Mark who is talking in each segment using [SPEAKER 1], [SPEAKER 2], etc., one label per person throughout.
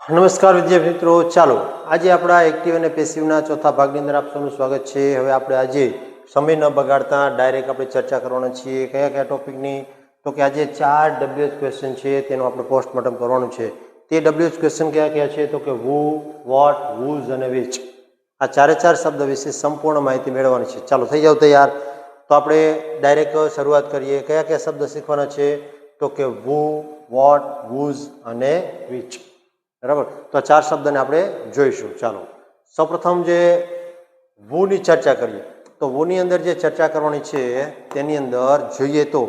[SPEAKER 1] નમસ્કાર વિદ્યાર્થી મિત્રો, ચાલો આજે આપણા એક્ટિવ અને પેસિવના ચોથા ભાગની અંદર આપ સ્વાગત છે. હવે આપણે આજે સમય ન બગાડતા ડાયરેક્ટ આપણે ચર્ચા કરવાના છીએ કયા કયા ટોપિકની તો કે આજે ચાર ડબલ્યુએચ ક્વેશ્ચન છે, તેનું આપણે પોસ્ટમોર્ટમ કરવાનું છે. તે ડબલ્યુએચ ક્વેશ્ચન કયા કયા છે? તો કે વુ વોટ વુઝ અને વિચ આ ચારે ચાર શબ્દ વિશે સંપૂર્ણ માહિતી મેળવવાની છે. ચાલો, થઈ જાવ તૈયાર. તો આપણે ડાયરેક્ટ શરૂઆત કરીએ. કયા કયા શબ્દ શીખવાના છે? તો કે વુ વોટ વુઝ અને વિચ બરાબર? તો આ ચાર શબ્દને આપણે જોઈશું. ચાલો. સૌપ્રથમ જે વુની ચર્ચા કરીએ. તો વુની અંદર જે ચર્ચા કરવાની છે, તેની અંદર જોઈએ તો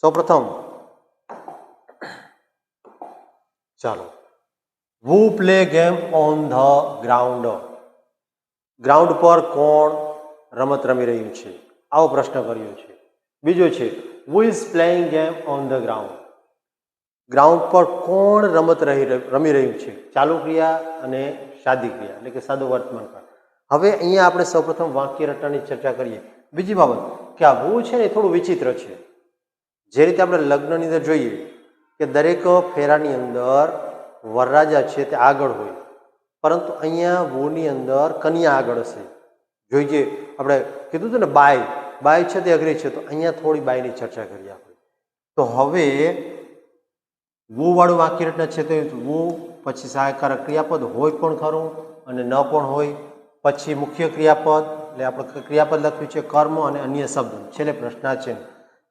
[SPEAKER 1] સૌપ્રથમ ચાલો. Who play game on the ground ground પર કોણ રમત રમી રહ્યું છે? આવો પ્રશ્ન કર્યો છે. બીજો છે who is playing game on the ground ground પર કોણ રમત રહી રમી રહ્યું છે? ચાલુ ક્રિયા અને સાદી ક્રિયા, એટલે કે સાદો વર્તમાન કાળ. હવે અહીંયા આપણે સૌપ્રથમ વાક્ય રચનાની ચર્ચા કરીએ. બીજી બાબત, કે આ હું છે ને એ થોડું વિચિત્ર છે. જે રીતે આપણે લગ્નની અંદર જોઈએ કે દરેક ફેરાની અંદર વરરાજા છે તે આગળ હોય. પરંતુ અહીંયા વૂની અંદર કન્યા આગળ હશે. જોઈએ આપણે કીધું હતું ને બાય બાય છે તે અઘરી છે, તો અહીંયા થોડી બાયની ચર્ચા કરીએ આપણે. તો હવે વાળું વાક્ય રચના છે તો વો, પછી સહાયકારક ક્રિયાપદ હોય પણ ખરું અને ન પણ હોય. પછી મુખ્ય ક્રિયાપદ, એટલે આપણે ક્રિયાપદ લખ્યું છે કર્મ અને અન્ય શબ્દ. છેલ્લે પ્રશ્નાચિહ્ન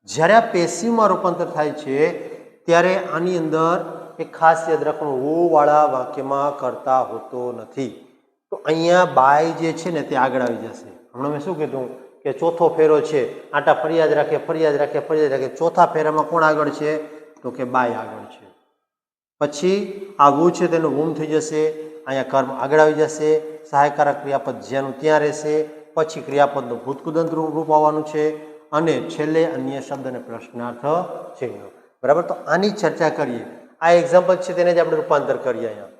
[SPEAKER 1] જ્યારે આ પેશીમાં રૂપાંતર થાય છે, ત્યારે આની અંદર એક ખાસ યાદ રાખવાનું, વૂવાળા વાક્યમાં કરતા હોતો નથી. તો અહીંયા બાય જે છે ને તે આગળ આવી જશે. હમણાં મેં શું કીધું? કે ચોથો ફેરો છે. આટા ફરિયાદ રાખે ફરિયાદ રાખે ફરિયાદ રાખે ચોથા ફેરામાં કોણ આગળ છે? તો કે બાય આગળ છે. પછી આ વુ છે તેનું વૂમ થઈ જશે, અહીંયા કર્મ આગળ આવી જશે, સહાયકારક ક્રિયાપદ જ્યાંનું ત્યાં રહેશે, પછી ક્રિયાપદનું ભૂતકુદંત રૂપ આવવાનું છે અને છેલ્લે અન્ય શબ્દ અને પ્રશ્નાર્થ ચિહ્ન બરાબર? તો આની ચર્ચા કરીએ. આ એક્ઝામ્પલ છે તેને જ આપણે રૂપાંતર કરીએ અહીંયા.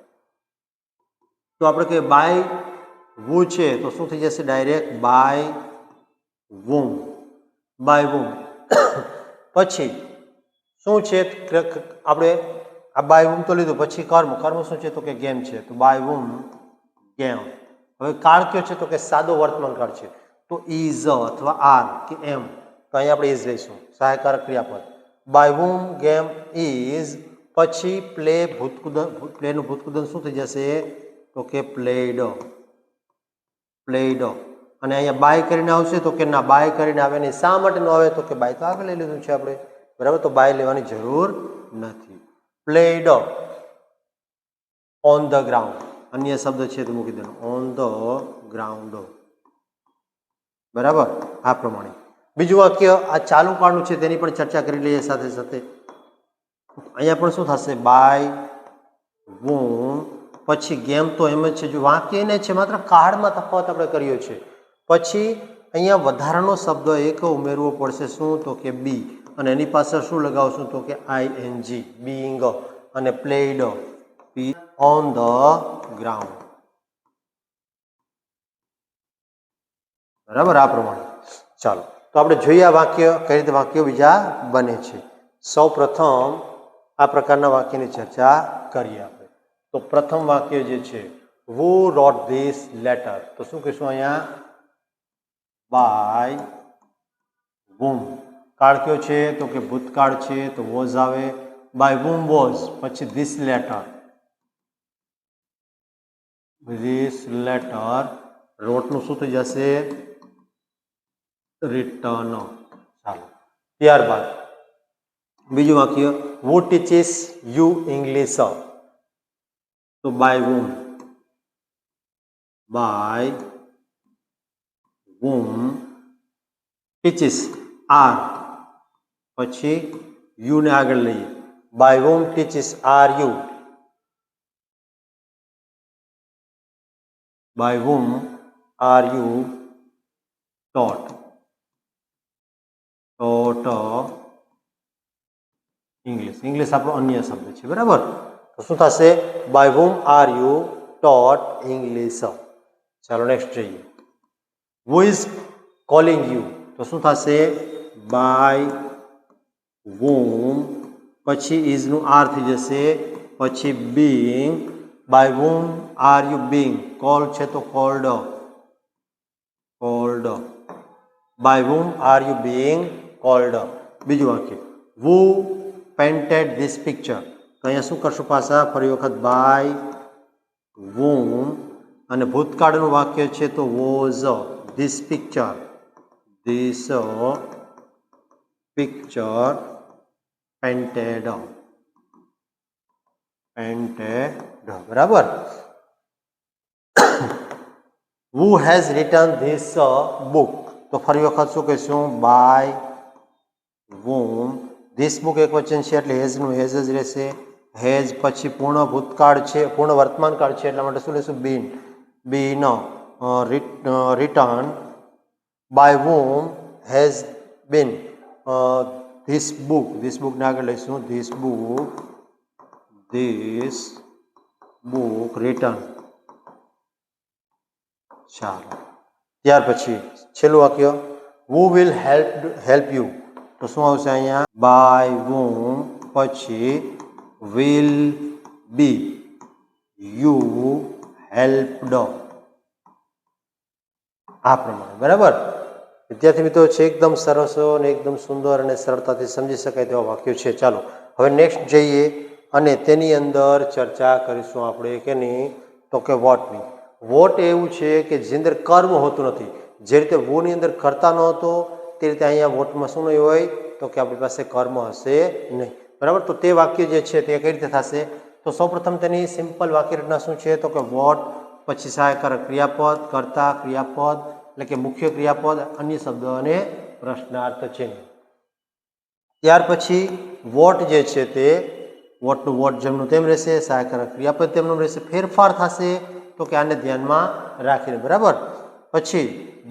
[SPEAKER 1] તો આપણે કહીએ બાય વુ છે, તો શું થઈ જશે? Direct by whom by whom પછી શું છે? આપણે આ બાય વુમ તો લીધું, પછી કર્મ. કર્મ શું છે તો કે ગેમ છે. તો બાય વુમ ગેમ. હવે કાળ કયો છે તો કે સાદો વર્તમાન છે. તો ઇઝ અથવા આર, કે એમ. તો અહીંયા આપણે ઇઝ લઈશું. સહાયકારક ક્રિયાપદ. બાય વુમ ગેમ ઇઝ પછી પ્લે ભૂતકુદન પ્લેનું ભૂતકુદન શું થઈ જશે? તો કે પ્લેડ. પ્લેડ. અને અહીંયા બાય કરીને આવશે તો કે ના, બાય કરીને આવે નહીં. શા માટે ન આવે તો કે બાય તો આગળ લઈ લીધું છે આપણે. બરાબર? તો બાય લેવાની જરૂર નથી. પ્લેડ ઓન ધ ગ્રાઉન્ડ અન્ય શબ્દ છે તો મૂકી દેવાનો. ઓન ધ ગ્રાઉન્ડ બરાબર? આ પ્રમાણે. બીજું વાક્ય, આ ચાલુ કાળનું છે તેની પણ ચર્ચા કરી લઈએ સાથે સાથે. અહીંયા પણ શું થશે? બાય વુમ પછી ગેમ તો એમ જ છે. જો વાક્ય છે, માત્ર કાળમાં તફાવત આપણે કર્યો છે. પછી અહીંયા વધારાનો શબ્દ એક ઉમેરવો પડશે. શું? તો કે બી. અને એની પાછળ શું લગાવશું? તો કે આઈ એન જી બીંગ અને played P on the ground બરાબર? આ પ્રમાણે. ચાલો. તો આપણે જોઈએ આ વાક્ય, કઈ રીતે વાક્યો બીજા બને છે. સૌ પ્રથમ આ પ્રકારના વાક્યની ચર્ચા કરીએ આપણે. તો પ્રથમ વાક્ય જે છે વુ રોટ ધીસ લેટર તો શું કહીશું અહીંયા? બાય વુમ કાળ કયો છે? તો કે ભૂતકાળ છે, તો વોઝ આવે. બાય વુમ વોઝ પછી ધીસ લેટર ધીસ લેટર રોટનું શું થઈ જશે? રિટર્ન ચાલો. ત્યારબાદ બીજું વાક્ય વુ ટીચીસ યુ ઇંગ્લિશ તો by whom by whom teaches are પછી યુને આગળ લઈએ by whom teaches are you by whom are you taught taught English English આપણો અન્ય શબ્દ છે બરાબર તો શું થશે by whom are you taught English ચાલો નેક્સ્ટ જોઈએ હુ ઇઝ કોલિંગ યુ તો શું થશે બાય વુમ પછી ઇઝનું આર થઈ જશે પછી being by whom are you being? Call છે તો called called by whom are you being? Called બીજું વાક્ય who painted this picture? તો અહીંયા શું કરશું પાછા ફરી વખત બાય whom? અને ભૂતકાળનું વાક્ય છે તો was this picture this picture painted painted બરાબર who has return this book તો ફરી વખત શું કહીશું બાય વોમ ધીસ બુક એક વચન છે એટલે હેઝનું હેઝ જ રહેશે। હેઝ પછી પૂર્ણ ભૂતકાળ છે, પૂર્ણ વર્તમાનકાળ છે, એટલા માટે શું લેશું? Been been return by whom has been this book this બુકને આગળ લઈશું this book this book return ચાલો ત્યાર પછી છેલ્લું વાક્ય who will help help you તો શું આવશે અહીંયા બાય whom પછી વિલ બી યુ હેલ્પડ આ પ્રમાણે, બરાબર? વિદ્યાર્થી મિત્રો છે એકદમ સરસ અને એકદમ સુંદર અને સરળતાથી સમજી શકાય તેવા વાક્યો છે. ચાલો, હવે નેક્સ્ટ જઈએ અને તેની અંદર ચર્ચા કરીશું આપણે, કે નહીં? તો કે વોટની વોટ એવું છે કે જે અંદર કર્મ હોતું નથી. જે રીતે વોની અંદર કરતા ન હતો, તે રીતે અહીંયા વોટમાં શું નહીં હોય? તો કે આપણી પાસે કર્મ હશે નહીં. બરાબર? તો તે વાક્ય જે છે તે કઈ રીતે થશે? તો સૌપ્રથમ તેની સિમ્પલ વાક્ય રચના શું છે? તો કે વોટ પછી સહાયકારક ક્રિયાપદ, કર્તા, ક્રિયાપદ, એટલે કે મુખ્ય ક્રિયાપદ, અન્ય શબ્દો અને પ્રશ્નાર્થ ચિહ્ન ત્યાર પછી વોટ જે છે તે, વોટનું વોટ જેમનું તેમ રહેશે, સહાયકારક ક્રિયાપદ તેમનું રહેશે, ફેરફાર થશે, તો કે આને ધ્યાનમાં રાખીને, બરાબર? પછી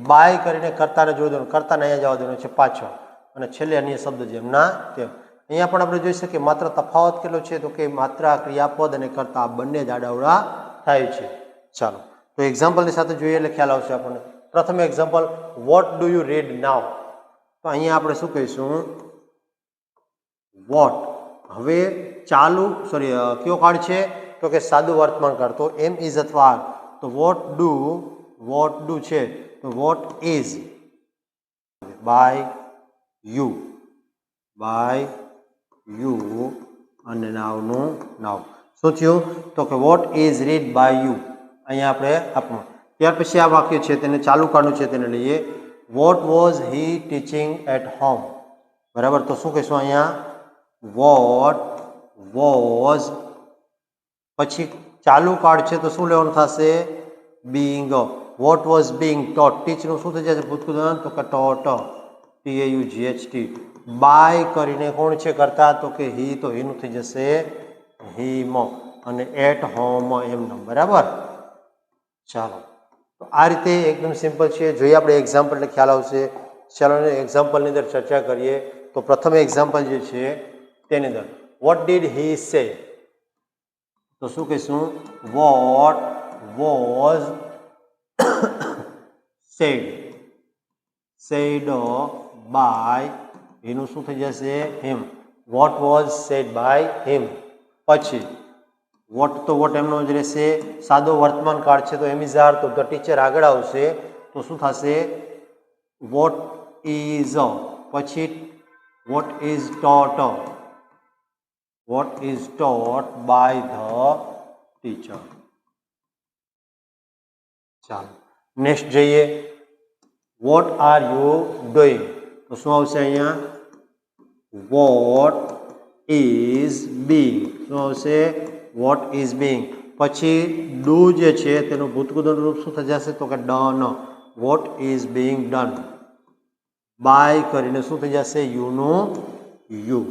[SPEAKER 1] બાય કરીને કરતાને જોઈ દેવાનું, કરતાને અહીંયા જવા દેવાનું છે પાછળ, અને છેલ્લે અન્ય શબ્દ જેમના તેમ. અહીંયા પણ આપણે જોઈ શકીએ, માત્ર તફાવત કેટલો છે તો કે માત્ર ક્રિયાપદ અને કરતા બંને જાડાવડા થાય છે. ચાલો. તો એક્ઝામ્પલની સાથે જોઈએ એટલે ખ્યાલ આવશે આપણને. પ્રથમ example what do you read now તો અહીંયા આપણે શું કહીશું? વોટ હવે ચાલુ સોરી કયો કાર્ડ છે? તો કે સાદું વર્તમાન કાળ તો એમ ઇઝ અથવા તો વોટ ડુ વોટ ડુ છે? તો what is by you by you અને નાવનું નાવ શું થયું? તો કે what is read by you અહીંયા આપણે આપણું ત્યાર પછી આ વાક્ય છે, તેને ચાલુ કાળનું છે, તેને લઈએ. What was he teaching at home બરાબર? તો શું કહીશું અહીંયા? વોટ વોઝ પછી ચાલુ કાર્ડ છે, તો શું લેવાનું થશે? Being what was being taught ટીચનું શું થઈ જશે? ભૂતકૃત તો કે taught T A U G H T by કરીને કોણ છે કરતા? તો કે હી તો હીનું થઈ જશે હીમ અને એટ હોમ એમનો. બરાબર? ચાલો. તો આ રીતે એકદમ સિમ્પલ છે. જોઈએ આપણે એક્ઝામ્પલ એટલે ખ્યાલ આવશે. ચાલો એક્ઝામ્પલની અંદર ચર્ચા કરીએ. તો પ્રથમ એક્ઝામ્પલ જે છે, તેની અંદર. વોટ ડીડ હી સે તો શું કહીશું? What was said said by એનું શું થઈ જશે? Him what was said by him પછી વોટ તો વોટ એમનો જ રહેશે. સાદો વર્તમાન કાળ છે, તો એમ ઇઝ આર તો ધ ટીચર આગળ આવશે. તો શું થશે? વોટ ઇઝ પછી what is taught. What is taught by the teacher. ચાલો, નેક્સ્ટ જઈએ. What are you doing? તો શું આવશે અહીંયા? વોટ ઇઝ બિંગ શું આવશે? વોટ ઇઝ બિંગ પછી ડુ જે છે, તેનું ભૂતકૃતનું રૂપ શું થઈ જશે? તો કે done what is being done by કરીને શું થઈ જશે? યુનું યુ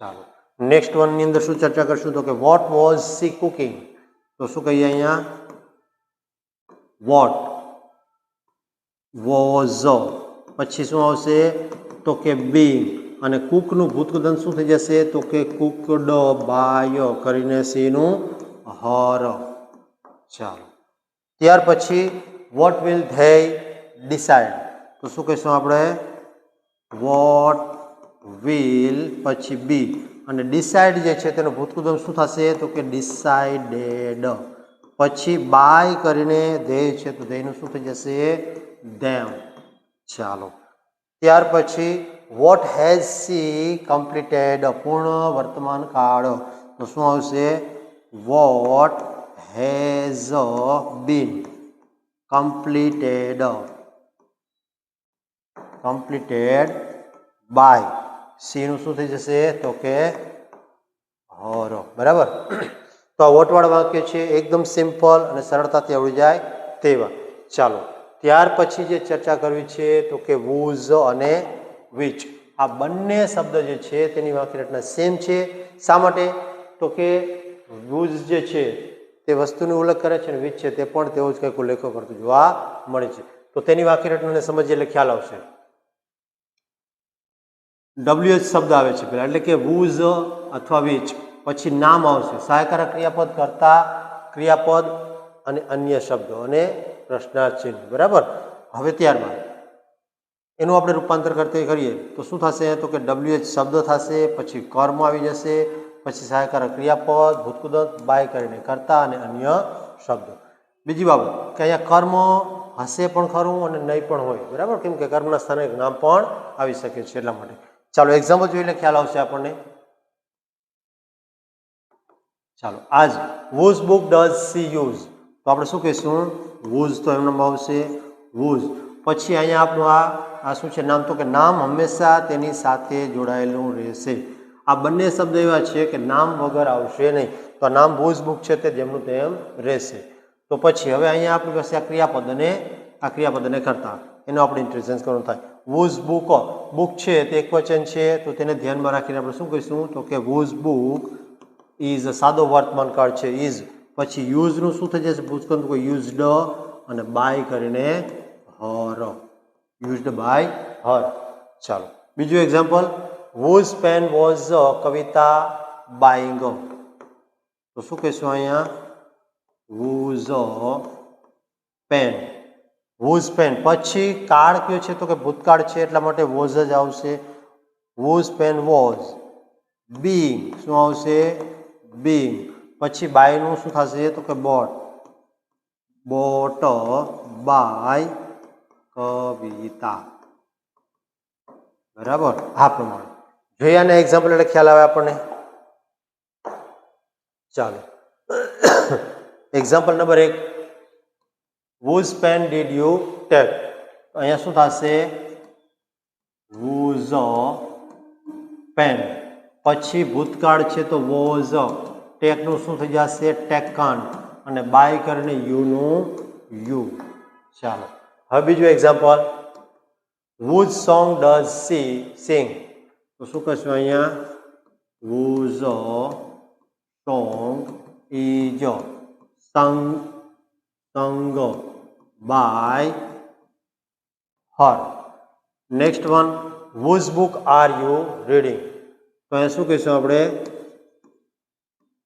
[SPEAKER 1] ચાલો. નેક્સ્ટ વનની અંદર શું ચર્ચા કરશું? તો કે વોટ વોઝ સી કુકિંગ તો શું કહીએ અહીંયા? વોટ વોઝ પછી શું આવશે? તો કે બિંગ અને કુકનું ભૂતકૃદન શું થઈ જશે? તો કે કુકડ બાય કરીને સીનું હર. ચાલો. ત્યાર પછી વોટ વિલ ધે ડિસાઇડ તો શું કહીશું આપણે? વોટ વિલ પછી બી અને ડિસાઇડ જે છે તેનું ભૂતકૃદમ શું થશે? તો કે ડિસાઇડેડ પછી બાય કરીને ધ્યેય છે તો ધ્યેયનું શું થઈ જશે? ધેમ ચાલો. ત્યાર પછી વોટ હેઝ સી કમ્પ્લીટેડ પૂર્ણ વર્તમાન કાળ તો શું આવશે what has been completed completed by સીનું શું થઈ જશે તો કે હરો બરાબર તો આ વોટવાળા વાક્ય છે, એકદમ સિમ્પલ અને સરળતાથી આવડી જાય તેવા. ચાલો. ત્યાર પછી જે ચર્ચા કરવી છે, તો કે વૂઝ અને વિચ આ બંને શબ્દ જે છે તેની વાક્ય રચના સેમ છે. શા માટે? તો કે વૂઝ જે છે તે વસ્તુનો ઉલ્લેખ કરે છે અને વિચ છે તે પણ તેવો જ કંઈક ઉલ્લેખો કરતું જોવા મળે છે. તો તેની વાક્ય રચનાને સમજીએ એટલે ખ્યાલ આવશે. ડબલ્યુ એચ શબ્દ આવે છે પેલા એટલે કે વૂઝ અથવા વિચ પછી નામ આવશે. સહાયકારક ક્રિયાપદ કરતા ક્રિયાપદ અને અન્ય શબ્દો અને પ્રશ્નાર્થ ચિહ્ન બરાબર? હવે ત્યારબાદ. એનું આપણે રૂપાંતર કરતી કરીએ, તો શું થશે? તો કે ડબલ્યુ એચ શબ્દ થશે, પછી કર્મ આવી જશે, પછી સહાયકારક ક્રિયાપદ, ભૂતકુદત, બાય કરીને કરતા અને અન્ય શબ્દો. બીજી બાબત, કે અહીંયા કર્મ હશે પણ ખરું અને નહીં પણ હોય. બરાબર? કેમ કે કર્મના સ્થાને નામ પણ આવી શકે છે એટલા માટે. ચાલો એક્ઝામ્પલ જોઈને ખ્યાલ આવશે આપણને. ચાલો, આજ was book does she use તો આપણે શું કહીશું? વોઝ તો એમનામ આવશે વોઝ પછી અહીંયા આપણું આ આ શું છે નામ તો કે નામ હંમેશા તેની સાથે જોડાયેલું રહેશે. આ બંને શબ્દ એવા છે કે નામ વગર આવશે નહીં. તો આ નામ વોઝ બુક છે તે જેમનું તેમ રહેશે. તો પછી હવે અહીંયા આપણી પાસે આ ક્રિયાપદ અને આ ક્રિયાપદ અને કરતા. એનો આપણે ઇન્ટેલિજન્સ કરવાનું થાય. વોઝ બુક બુક છે તે એક વચન છે, તો તેને ધ્યાનમાં રાખીને આપણે શું કહીશું? તો કે વોઝ બુક ઇઝ સાદો વર્તમાન કાળ છે. ઇઝ પછી યુઝનું શું થઈ જશે? કોઈ યુઝડ અને બાય કરીને હર યુઝડ બાય હર ચાલો બીજું example was pen was Kavita buying તો શું કહીશું અહીંયા વોઝ પેન વોઝ પેન પછી કાળ કયો છે તો કે ભૂતકાળ છે એટલા માટે વોઝ જ આવશે વોઝ પેન વોઝ બીંગ શું આવશે બીંગ પછી બાયનું શું થશે તો કે બોટ બોટ બાય કવિતા. બરાબર? આ પ્રમાણે. જોઈએ આને એક્ઝામ્પલ એટલે ખ્યાલ આવે આપણને? ચાલો. એક્ઝામ્પલ નંબર એક. Whose pen did you take અહીંયા શું થશે? Whose પેન પછી ભૂતકાળ છે તો વોઝ ટેકનું શું થઈ જશે? ટેકન અને બાય કરીને યુનું યુ ચાલો. હવે બીજું example whose song does she sing તો શું કહેશું અહીંયા? Whose song is sung sung by her next one whose book are you reading તો અહીંયા શું કહીશું આપણે?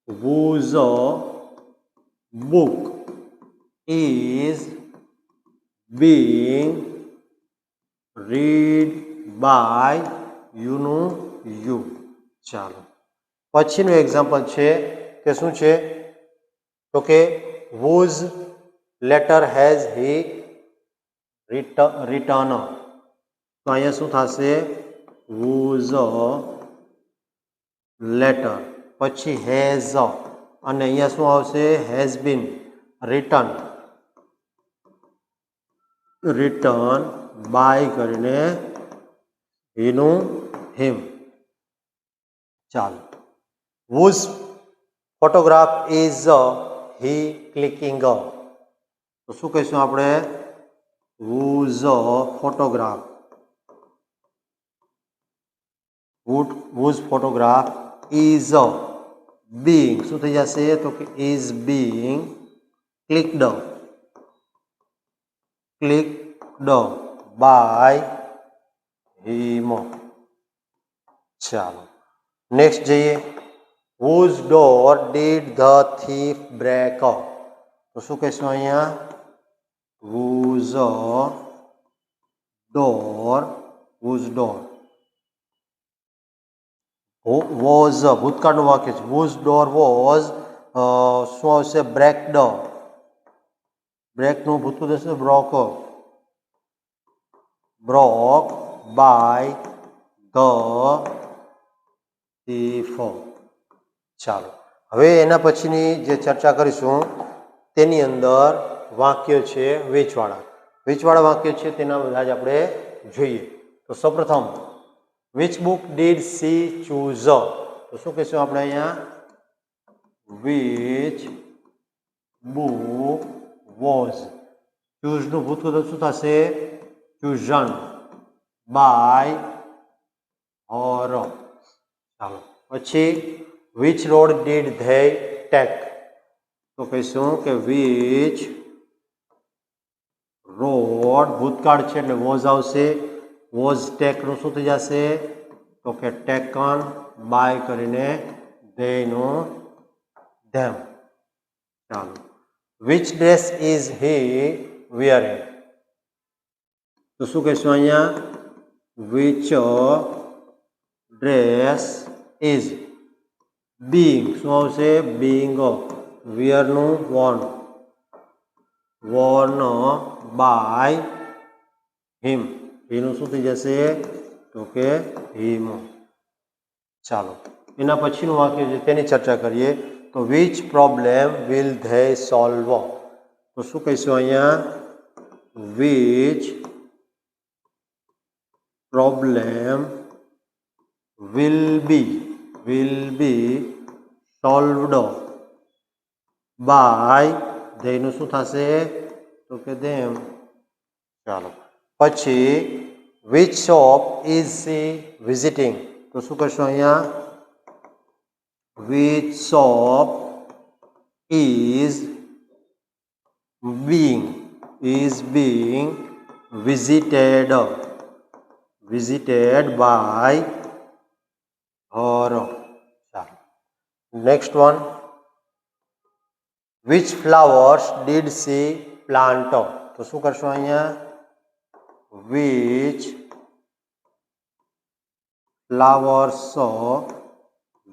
[SPEAKER 1] Whose book is being read by યુનું યુ ચાલો. પછીનું એક્ઝામ્પલ છે કે શું છે? તો કે whose letter has he return તો અહીંયા શું થશે? whose લેટર પછી હેઝ અને અહીંયા શું આવશે? Has been return return by કરીને એનું હિમ ચાલો. Whose photograph is he clicking તો શું કહીશું આપણે? Whose photograph whose photograph is being શું થઈ જશે? તો કે is being clicked clicked by him ચાલો નેક્સ્ટ જઈએ whose door did the thief break તો શું કહીશું અહીંયા whose door? Whose door? Was ભૂતકાળનું વાક્ય છે વોઝ ડોર વોઝ શું આવશે બ્રેક ડ બ્રેકનું ભૂતકાળ થશે broke broke by the thief ચાલો. હવે એના પછીની જે ચર્ચા કરીશું, તેની અંદર વાક્ય છે વેચવાળા. વેચવાળા વાક્ય છે તેના બધા જ આપણે જોઈએ. તો સૌપ્રથમ which book did she choose તો શું કહીશું આપણે અહીંયા? વિચ બુક વોઝ ચૂઝનું ભૂતપૂર્વ શું થશે ચૂઝન બાય ઓર ચાલો પછી which road did they take તો કહીશું કે વિચ રોડ ભૂતકાળ છે એટલે વોઝ આવશે વોઝ ટેકનું શું થઈ જશે તો કે ટેકન બાય કરીને ધેનું ધેમ ચાલો which dress is he wearing તો શું કહીશું અહીંયા વિચ ડ્રેસ ઇઝ બિંગ શું આવશે બિંગ વિયરનું વોન વોન બાય હિમ એનું શું થઈ જશે તો કે હિમ ચાલો એના પછીનું વાક્ય છે તેની ચર્ચા કરીએ તો which problem will they solve તો શું કહીશું અહીંયા? Which problem will be will be solved by ધેયનું શું થશે? તો કે ધેમ ચાલો. પછી which shop is she visiting તો શું કરશું અહીંયા? Which shop is being, is being visited visited by her ચાલો next one which flowers did she plant તો શું કરશું અહીંયા which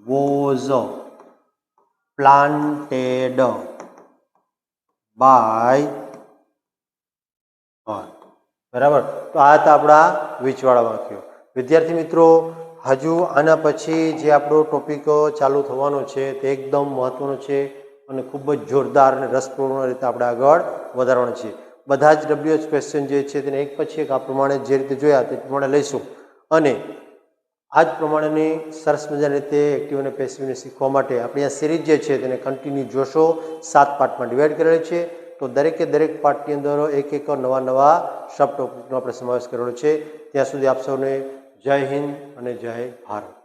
[SPEAKER 1] flowers planted planted by બરાબર? તો આ હતા આપણા વીચવાળા વાક્યો. વિદ્યાર્થી મિત્રો, હજુ આના પછી જે આપણો ટોપિક ચાલુ થવાનો છે તે એકદમ મહત્વનો છે અને ખૂબ જ જોરદાર અને રસપૂર્ણ રીતે આપણે આગળ વધારવાના છે બધા જ ડબ્લ્યુએચ ક્વેશ્ચન જે છે તેને એક પછી એક આ પ્રમાણે જે રીતે જોયા તે પ્રમાણે લઈશું. અને આ જ પ્રમાણેની સરસ મજાની રીતે એક્ટિવ અને પેસિવને શીખવા માટે આપણી આ સિરીઝ જે છે તેને કન્ટિન્યુ જોશો. સાત પાર્ટમાં ડિવાઈડ કરેલી છે. તો દરેકે દરેક પાર્ટની અંદર એક એક નવા નવા શબ્દ આપણે સમાવેશ કરેલો છે. ત્યાં સુધી આપ સૌને જય હિન્દ અને જય ભારત.